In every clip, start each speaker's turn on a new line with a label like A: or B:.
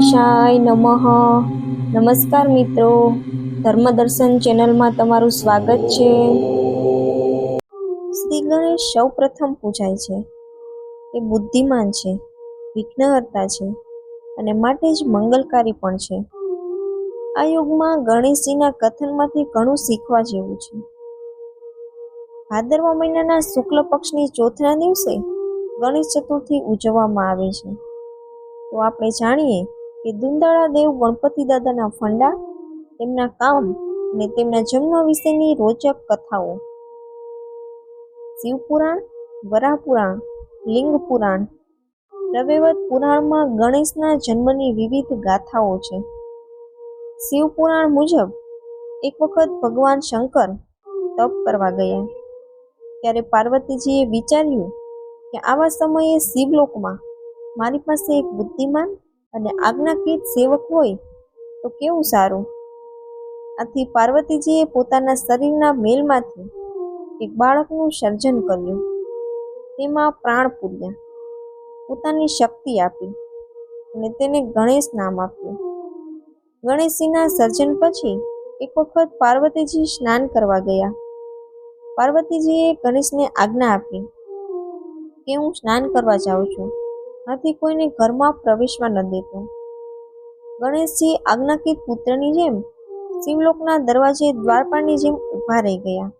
A: ગણેશાય નમઃ. નમસ્કાર મિત્રો. ધર્મદર્શન ચેનલમાં તમારું સ્વાગત છે. શ્રી ગણેશ સૌ પ્રથમ પૂજાય છે. એ બુદ્ધિમાન છે, વિઘ્નહર્તા છે અને માટે જ મંગલકારી પણ છે. આ યુગમાં ગણેશજીના કથનમાંથી ઘણું શીખવા જેવું છે. ભાદરવા મહિનાના શુક્લ પક્ષની ચોથના દિવસે ગણેશ ચતુર્થી ઉજવવામાં આવે છે. તો આપણે જાણીએ કે દુંદાળા દેવ ગણપતિ દાદાના ફંડા, તેમના કામ અને તેમના જન્મ વિશેની રોચક કથાઓ. શિવપુરાણ, વરાહપુરાણ લિંગ પુરાણ રવેવત પુરાણમાં ગણેશના જન્મની વિવિધ ગાથાઓ છે. શિવપુરાણ મુજબ એક વખત ભગવાન શંકર તપ કરવા ગયા. ત્યારે પાર્વતીજીએ વિચાર્યું કે આવા સમયે શિવલોકમાં મારી પાસે એક બુદ્ધિમાન અને આજ્ઞાકીત સેવક હોય તો કેવું સારું? આથી પાર્વતીજીએ પોતાના શરીરના મેલમાંથી એક બાળકનું સર્જન કર્યું. તેમાં પ્રાણ પૂર્યા. પોતાની શક્તિ આપી અને તેને ગણેશ નામ આપ્યું. ગણેશજીના સર્જન પછી એક વખત પાર્વતીજી સ્નાન કરવા ગયા. પાર્વતીજીએ ગણેશને આજ્ઞા આપી કે હું સ્નાન કરવા જાઉં છું. આથી કોઈને ઘરમાં પ્રવેશવા ન દેતો. ગણેશજી આજ્ઞાકીત પુત્રની જેમ શિવલોકના દરવાજે દ્વારપાળની જેમ ઊભા રહી ગયા.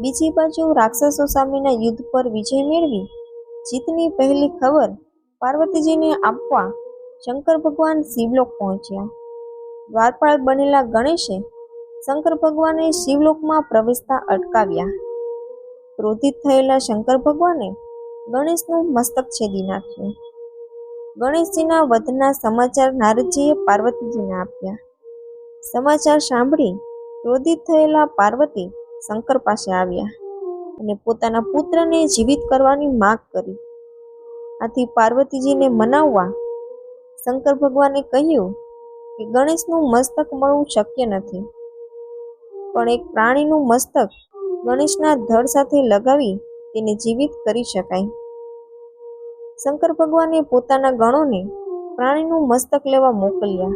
A: બીજી બાજુ રાક્ષસો સામેના યુદ્ધ પર વિજય મેળવી જીતની પહેલી ખબર પાર્વતીજીને આપવા શંકર ભગવાન શિવલોક પહોંચ્યા. દ્વારપાળ બનેલા ગણેશે શંકર ભગવાને શિવલોકમાં પ્રવેશતા અટકાવ્યા. ક્રોધિત થયેલા શંકર ભગવાને ગણેશનું મસ્તક છેદી નાખ્યું. ગણેશજીના વધના સમાચાર નારદજીએ પાર્વતીજીને આપ્યા. સમાચાર સાંભળી ક્રોધિત થયેલા પાર્વતી શંકર પાસે આવ્યા અને પોતાના પુત્રને જીવિત કરવાની માગ કરી. આથી પાર્વતીજીને મનાવવા શંકર ભગવાને કહ્યું કે ગણેશનું મસ્તક મળવું શક્ય નથી. પણ એક પ્રાણીનું મસ્તક ગણેશના ધડ સાથે લગાવી તેને જીવિત કરી શકાય. શંકર ભગવાને પોતાના ગણોને પ્રાણીનું મસ્તક લેવા મોકલ્યા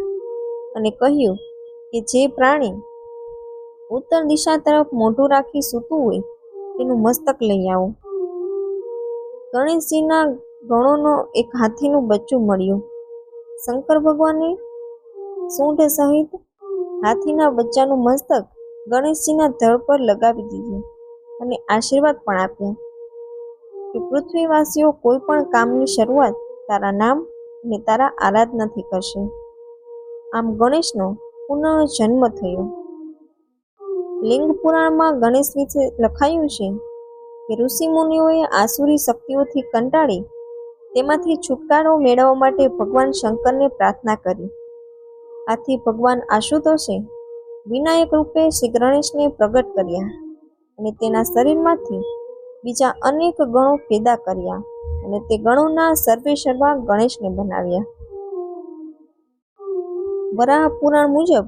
A: અને કહ્યું કે જે પ્રાણી ઉત્તર દિશા તરફ મોઢું રાખી સૂતું હોય તેનું મસ્તક લઈ આવો. ગણેશજીના ગણોનો એક હાથીનું બચ્ચું મળ્યું. શંકર ભગવાને સૂંઢ સહિત હાથીના બચ્ચાનું મસ્તક ગણેશજીના ધડ પર લગાવી દીધું અને આશીર્વાદ પણ આપ્યા. કે પૃથ્વીવાસીઓ કોઈ પણ કામની શરૂઆત તારા નામ અને તારા આરાધનાથી કરશે. આમ ગણેશનો પુનઃ જન્મ થયો. લિંગ પુરાણમાં ગણેશ વિશે લખાયું છે કે ઋષિ મુનિઓએ આસુરી શક્તિઓથી કંટાળી તેમાંથી છુટકારો મેળવવા માટે ભગવાન શંકરને પ્રાર્થના કરી. આથી ભગવાન આશુતોષે વિનાયક રૂપે શ્રી ગણેશને પ્રગટ કર્યા અને તેના શરીરમાંથી બીજા અનેક ગણો પેદા કર્યા અને તે ગણોના સર્વે સર્વા ગણેશને બનાવ્યા. વરાહ પુરાણ મુજબ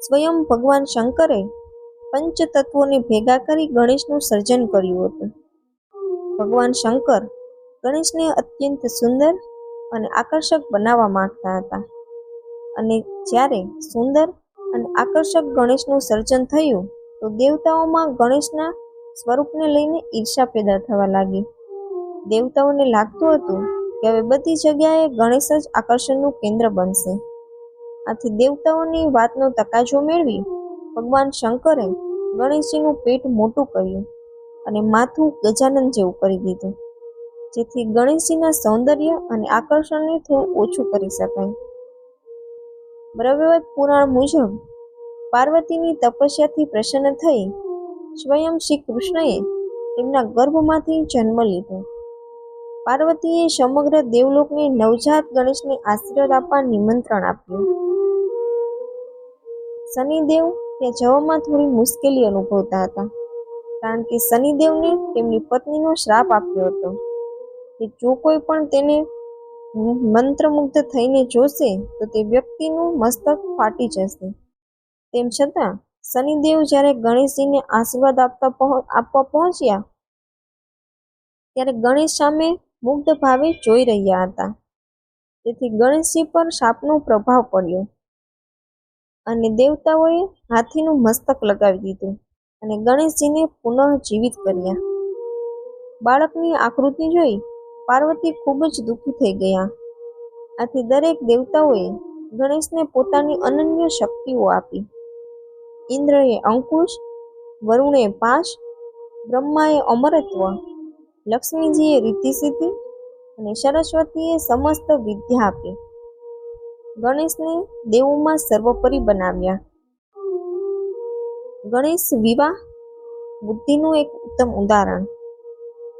A: સ્વયં ભગવાન શંકરે પંચ તત્વોને ભેગા કરી ગણેશનું સર્જન કર્યું હતું. ભગવાન શંકર ગણેશને અત્યંત સુંદર અને આકર્ષક બનાવવા માંગતા હતા. અને જ્યારે સુંદર અને આકર્ષક ગણેશનું સર્જન થયું, તો દેવતાઓમાં ગણેશના સ્વરૂપને લઈને ઈર્ષા પેદા થવા લાગી. દેવતાઓને લાગતું હતું કે હવે બધી જગ્યાએ ગણેશ જ આકર્ષણનું કેન્દ્ર બનશે. આથી દેવતાઓની વાતનો તકાજો મેળવી ભગવાન શંકરે ગણેશજીનું પેટ મોટું કર્યું અને માથું ગજાનંદ જેવું કરી દીધું. જેથી ગણેશજીના સૌંદર્ય અને આકર્ષણને થોડું ઓછું કરી શકાય. બ્રહ્મવત પુરાણ મુજબ પાર્વતીની તપસ્યાથી પ્રસન્ન થઈ સ્વયં શ્રી કૃષ્ણએ તેમના ગર્ભમાંથી જન્મ લીધો. પાર્વતીએ સમગ્ર દેવલોકને નવજાત ગણેશને આશીર્વાદ આપવા નિમંત્રણ આપ્યું. શનિદેવ ત્યાં જવામાં થોડી મુશ્કેલી અનુભવતા હતા, કારણ કે શનિદેવને તેમની પત્નીનો શ્રાપ આપ્યો હતો કે જો કોઈ પણ તેને મંત્રમુગ્ધ થઈને જોશે, તો તે વ્યક્તિનું મસ્તક ફાટી જશે. તેમ છતાં શનિદેવ જ્યારે ગણેશજીને આશીર્વાદ આપતા આપવા પહોંચ્યા, ત્યારે ગણેશ સામે મુગ્ધ ભાવે જોઈ રહ્યા હતા. તેથી ગણેશજી પર સાપનો પ્રભાવ પડ્યો અને દેવતાઓએ હાથીનું મસ્તક લગાવી દીધું અને ગણેશજીને પુનઃ જીવિત કર્યા. બાળકની આકૃતિ જોઈ પાર્વતી ખૂબ જ દુઃખી થઈ ગયા. આથી દરેક દેવતાઓએ ગણેશને પોતાની અનન્ય શક્તિઓ આપી. ઇન્દ્રએ અંકુશ, વરુણે પાશ, બ્રહ્માએ અમરત્વ, લક્ષ્મીજીએ સિદ્ધિ અને સરસ્વતીએ સમસ્ત વિદ્યા આપી. ગણેશને દેવોમાં સર્વોપરી બનાવ્યા. ગણેશ વિવાહ બુદ્ધિનું એક ઉત્તમ ઉદાહરણ.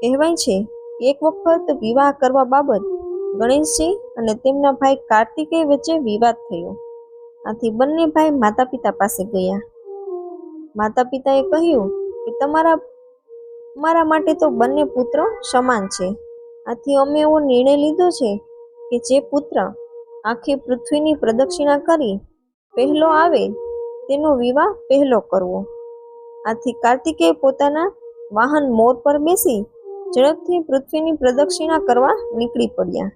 A: કહેવાય છે, એક વખત વિવાહ કરવા બાબત ગણેશજી અને તેમના ભાઈ કાર્તિકેય વચ્ચે વિવાદ થયો. આથી બંને ભાઈ માતા પિતા પાસે ગયા. માતા પિતાએ કહ્યું કે તમારા, મારા માટે તો બંને પુત્રો સમાન છે. આથી અમે એવો નિર્ણય લીધો છે કે જે પુત્ર આખી પૃથ્વીની પ્રદક્ષિણા કરી પહેલો આવે તેનો વિવાહ પહેલો કરવો. આથી કાર્તિકેય પોતાના વાહન મોર પર બેસી ઝડપથી પૃથ્વીની પ્રદક્ષિણા કરવા નીકળી પડ્યા.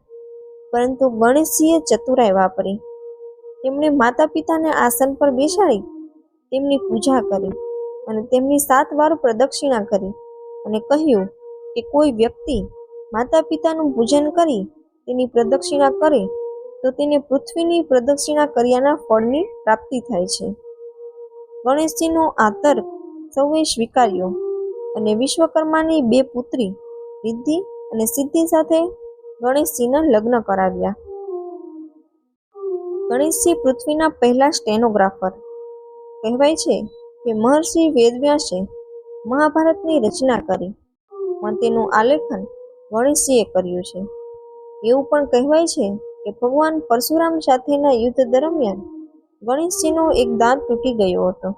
A: પરંતુ ગણેશજીએ ચતુરાઈ વાપરી. તેમણે માતા પિતાને આસન પર બેસાડી તેમની પૂજા કરી અને તેમની સાત વાર પ્રદક્ષિણા કરી અને કહ્યું કે કોઈ વ્યક્તિ માતા પિતાનું પૂજન કરી તેની પ્રદક્ષિણા કરે, તો તેને પૃથ્વીની પ્રદક્ષિણા કર્યાના ફળની પ્રાપ્તિ થાય છે. ગણેશજીનો આ તર્ક સૌએ સ્વીકાર્યો અને વિશ્વકર્માની બે પુત્રી, રિદ્ધિ અને સિદ્ધિ સાથે ગણેશજીના લગ્ન કરાવ્યા. ગણેશજી પૃથ્વીના પહેલા સ્ટેનોગ્રાફર કહેવાય છે કે મહર્ષિ વેદવ્યાસે મહાભારતની રચના કરી. પણ તેનું આલેખન ગણેશજીએ કર્યું છે. એવું પણ કહેવાય છે કે ભગવાન પરશુરામ સાથેના યુદ્ધ દરમિયાન ગણેશજીનો એક દાંત તૂટી ગયો હતો.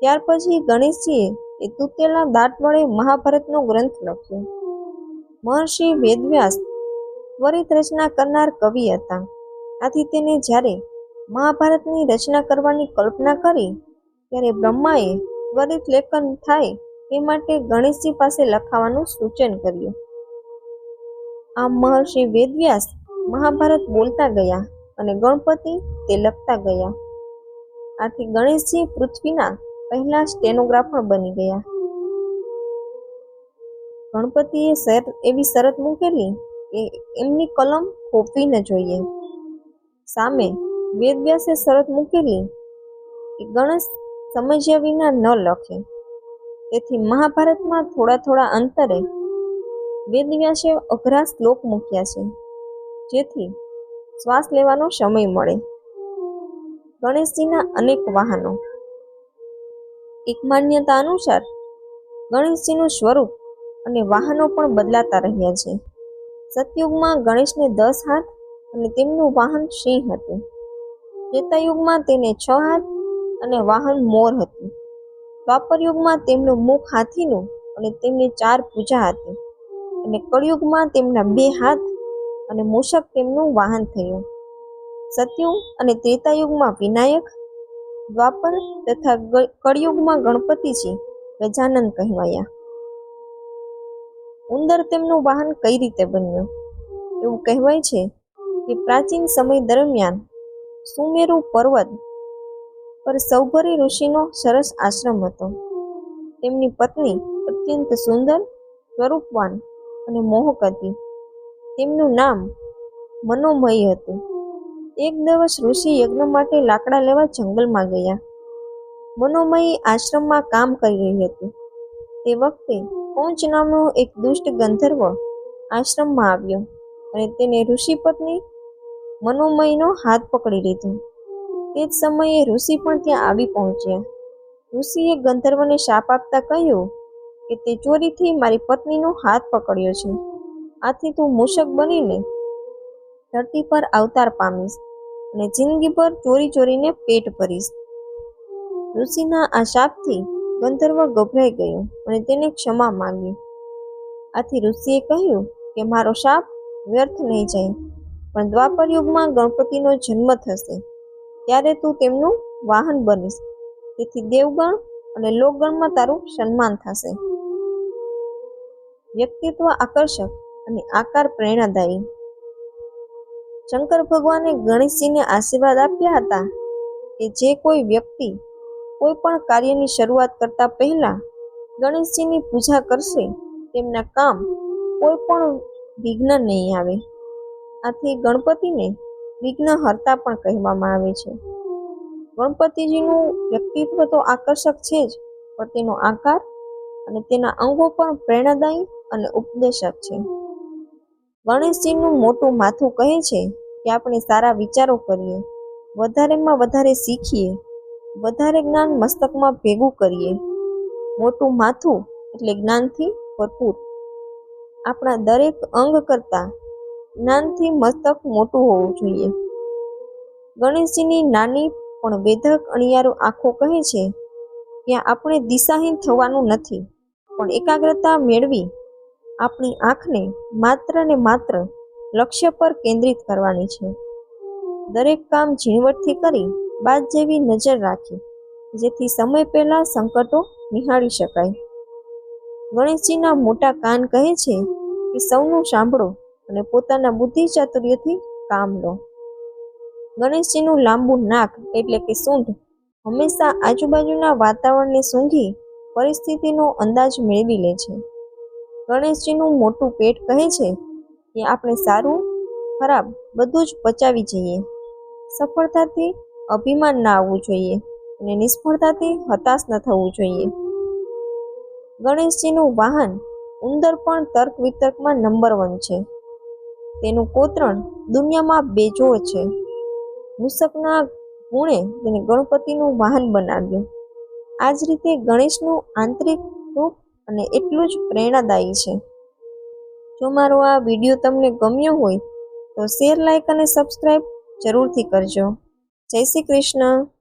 A: ત્યાર પછી ગણેશજીએ એ તૂટેલા દાંત વડે મહાભારતનો ગ્રંથ લખ્યો. મહર્ષિ વેદવ્યાસ ત્વરિત રચના કરનાર કવિ હતા. આથી તેને જ્યારે મહાભારતની રચના કરવાની કલ્પના કરી, ત્યારે બ્રહ્માએ ત્વરિત લેખન થાય તે માટે ગણેશજી પાસે લખાવાનું સૂચન કર્યું. આમ મહર્ષિ વેદવ્યાસ મહાભારત બોલતા ગયા અને ગણપતિ તે લખતા ગયા. આથી ગણેશજી પૃથ્વીના પહેલા સ્ટેનોગ્રાફર બની ગયા. ગણપતિએ શરત એવી શરત મૂકેલી કે એમની કલમ ખોપવી ન જોઈએ. સામે વેદવ્યાસે શરત મૂકેલી કે ગણેશ સમજ્યા વિના ન લખે. તેથી મહાભારતમાં થોડા થોડા અંતરે વેદવ્યાસે અઘરા શ્લોક મૂક્યા છે, જેથી શ્વાસ લેવાનો સમય મળે. ગણેશજીના અનેક વાહનો. એક માન્યતા અનુસાર ગણેશજીનું સ્વરૂપ અને વાહનો પણ બદલાતા રહ્યા છે. સતયુગમાં ગણેશને દસ હાથ અને તેમનું વાહન સિંહ હતું. ત્રેતાયુગમાં તેને છ હાથ અને વાહન મોર હતું. દ્વાપરયુગમાં તેમનું મુખ હાથીનું અને તેમની ચાર પૂજા હતી. અને કળયુગમાં તેમના બે હાથ અને મૂષક તેમનું વાહન થયું. સતયુગ અને ત્રેતાયુગમાં વિનાયક, દ્વાપર તથા કળયુગમાં ગણપતિજી ગજાનંદ કહેવાયા. ઉંદર તેમનું વાહન કઈ રીતે બન્યું? એવું કહેવાય છે કે પ્રાચીન સમય દરમિયાન સુમેરુ પર્વત પર સૌભરી ઋષિનો સરસ આશ્રમ હતો. તેમની પત્ની અત્યંત સુંદર, સ્વરૂપવાન અને મોહક હતી તેમનું નામ મનોમય હતું. એક દિવસ ઋષિ યજ્ઞ માટે લાકડા લેવા જંગલમાં ગયા. મનોમયી આશ્રમમાં કામ કરી રહી હતી. તે વખતે પંચ નામનો એક દુષ્ટ ગંધર્વ આશ્રમમાં આવ્યો અને તેને ઋષિ પત્ની મનોમયનો હાથ પકડી લીધો. તે જ સમયે ઋષિ પણ ત્યાં આવી પહોંચ્યા. ઋષિએ ગંધર્વને શાપ આપતા કહ્યું કે તે ચોરીથી મારી પત્નીનો હાથ પકડ્યો છે. આથી તું મૂષક બનીને ધરતી પર અવતાર પામીશ અને જિંદગીભર ચોરી ચોરીને પેટ ભરીશ. ઋષિના આ શાપથી ગંધર્વ ગભરાઈ ગયો અને તેને ક્ષમા માંગી. આથી ઋષિએ કહ્યું કે મારો શાપ વ્યર્થ નહીં જાય. પણ દ્વાપર યુગમાં ગણપતિનો જન્મ થશે. ત્યારે તું તેમનું વાહન બનીશ. તેથી દેવગણ અને લોકગણમાં તારું સન્માન થશે. વ્યક્તિત્વ આકર્ષક અને આકાર પ્રેરણાદાયી. શંકર ભગવાને ગણેશજીને આશીર્વાદ આપ્યા હતા કે જે કોઈ વ્યક્તિ કોઈ પણ કાર્યની શરૂઆત કરતા પહેલા ગણેશજીની પૂજા કરશે. તેમના કામ કોઈ પણ વિઘ્ન નહીં આવે. આથી ગણપતિને વિઘ્નહર્તા પણ કહેવામાં આવે છે. ગણપતિજીનું વ્યક્તિત્વ તો આકર્ષક છે જ, પણ તેનો આકાર અને તેના અંગો પણ પ્રેરણાદાયી અને ઉપદેશક છે. ગણેશજીનું મોટું માથું કહે છે કે આપણે સારા વિચારો કરીએ, વધારેમાં વધારે શીખીએ, વધારે જ્ઞાન મસ્તકમાં ભેગું કરીએ. મોટું માથું એટલે જ્ઞાનથી ભરપૂર. આપણા દરેક અંગ કરતાં જ્ઞાનથી મસ્તક મોટું હોવું જોઈએ. ગણેશજીની નાની પણ વેધક અણિયારો આંખો કહે છે ત્યાં આપણે દિશાહીન થવાનું નથી, પણ એકાગ્રતા મેળવી આપણી આંખને માત્ર ને માત્ર લક્ષ્ય પર કેન્દ્રિત કરવાની છે. દરેક કામ ઝીણવટથી કરી બાદ જેવી નજર રાખી, જેથી સમય પહેલા સંકટો નિહાળી શકાય. ગણેશજીના મોટા કાન કહે છે કે સૌનું સાંભળો અને પોતાના બુદ્ધિ ચાતુર્યથી કામ લો. ગણેશજીનું લાંબુ નાક એટલે કે સૂંઢ હંમેશા આજુબાજુના વાતાવરણને સૂંઘી પરિસ્થિતિનો અંદાજ મેળવી લે છે. ગણેશજીનું મોટું પેટ કહે છે કે આપણે સારું, ખરાબ બધું જ પચાવી જઈએ. સફળતાથી અભિમાન ના આવવું જોઈએ અને નિષ્ફળતાથી હતાશ ન થવું જોઈએ. ગણેશજીનું વાહન ઉંદર પણ તર્ક વિતર્કમાં નંબર વન છે. તેનું કોતરણ દુનિયામાં બેજોડ છે. મૂષકના ગુણે તેને ગણપતિનું વાહન બનાવ્યું. આ જ રીતે ગણેશનું આંતરિક રૂપ અને એટલું જ પ્રેરણાદાયી છે. જો મારો આ વીડિયો તમને ગમ્યો હોય તો શેર લાઇક અને સબસ્ક્રાઈબ જરૂરથી કરજો. જય શ્રી કૃષ્ણ.